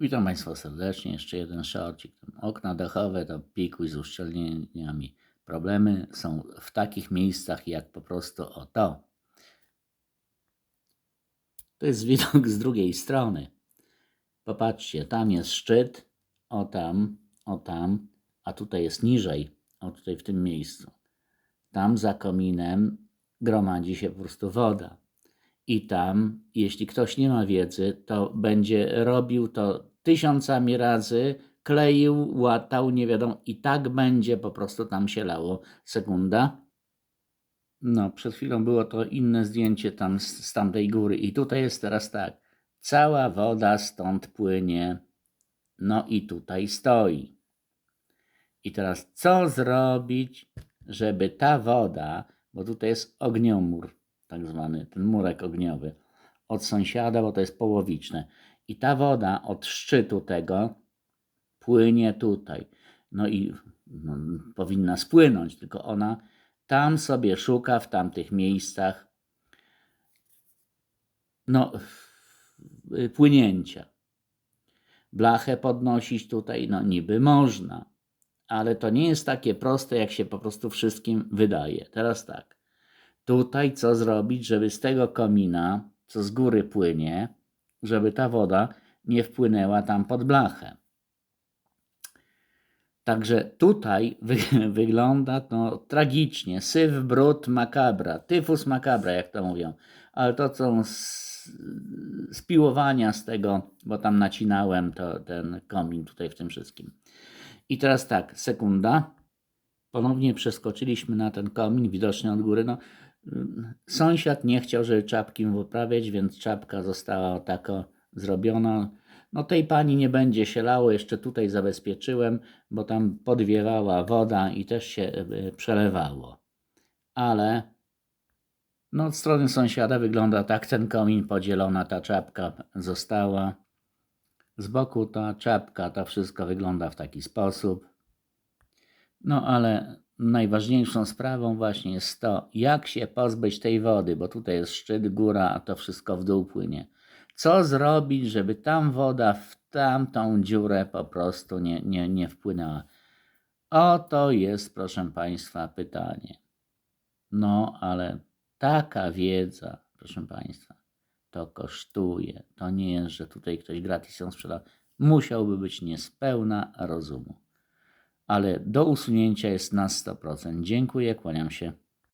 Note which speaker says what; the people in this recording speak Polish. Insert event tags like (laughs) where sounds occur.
Speaker 1: Witam Państwa serdecznie. Jeszcze jeden szorcik. Okna dachowe to pikuj z uszczelnieniami. Problemy są w takich miejscach jak po prostu o to. To jest widok z drugiej strony. Popatrzcie, tam jest szczyt, o tam, o tam, a tutaj jest niżej, o tutaj w tym miejscu. Tam za kominem gromadzi się po prostu woda. I tam, jeśli ktoś nie ma wiedzy, to będzie robił to tysiącami razy, kleił, łatał, nie wiadomo, i tak będzie po prostu tam się lało. Sekunda. No, przed chwilą było to inne zdjęcie tam z, z tamtej góry, i tutaj jest teraz tak. Cała woda stąd płynie, no i tutaj stoi. I teraz co zrobić, żeby ta woda, bo tutaj jest ogniomór, tak zwany, ten murek ogniowy, od sąsiada, bo to jest połowiczne. I ta woda od szczytu tego płynie tutaj. No i no, powinna spłynąć, tylko ona tam sobie szuka w tamtych miejscach no, płynięcia. Blachę podnosić tutaj, no niby można, ale to nie jest takie proste, jak się po prostu wszystkim wydaje. Teraz tak. Tutaj co zrobić, żeby z tego komina, co z góry płynie, żeby ta woda nie wpłynęła tam pod blachę. Także tutaj wy, (laughs) wygląda to tragicznie. Syf, brud, makabra. Tyfus makabra, jak to mówią. Ale to są spiłowania z tego, bo tam nacinałem to, ten komin tutaj w tym wszystkim. I teraz tak, sekunda. Ponownie przeskoczyliśmy na ten komin, widoczny od góry. No, sąsiad nie chciał, żeby czapki mu poprawiać, więc czapka została tako zrobiona. No tej pani nie będzie się lało, jeszcze tutaj zabezpieczyłem, bo tam podwiewała woda i też się y, przelewało. Ale no od strony sąsiada wygląda tak, ten komin podzielona, ta czapka została. Z boku ta czapka, to wszystko wygląda w taki sposób. No ale najważniejszą sprawą właśnie jest to, jak się pozbyć tej wody, bo tutaj jest szczyt, góra, a to wszystko w dół płynie. Co zrobić, żeby tam woda w tamtą dziurę po prostu nie, nie, nie wpłynęła? Oto jest, proszę Państwa, pytanie. No, ale taka wiedza, proszę Państwa, to kosztuje. To nie jest, że tutaj ktoś gratis ją sprzeda. Musiałby być niespełna rozumu. Ale do usunięcia jest na 100%. Dziękuję, kłaniam się.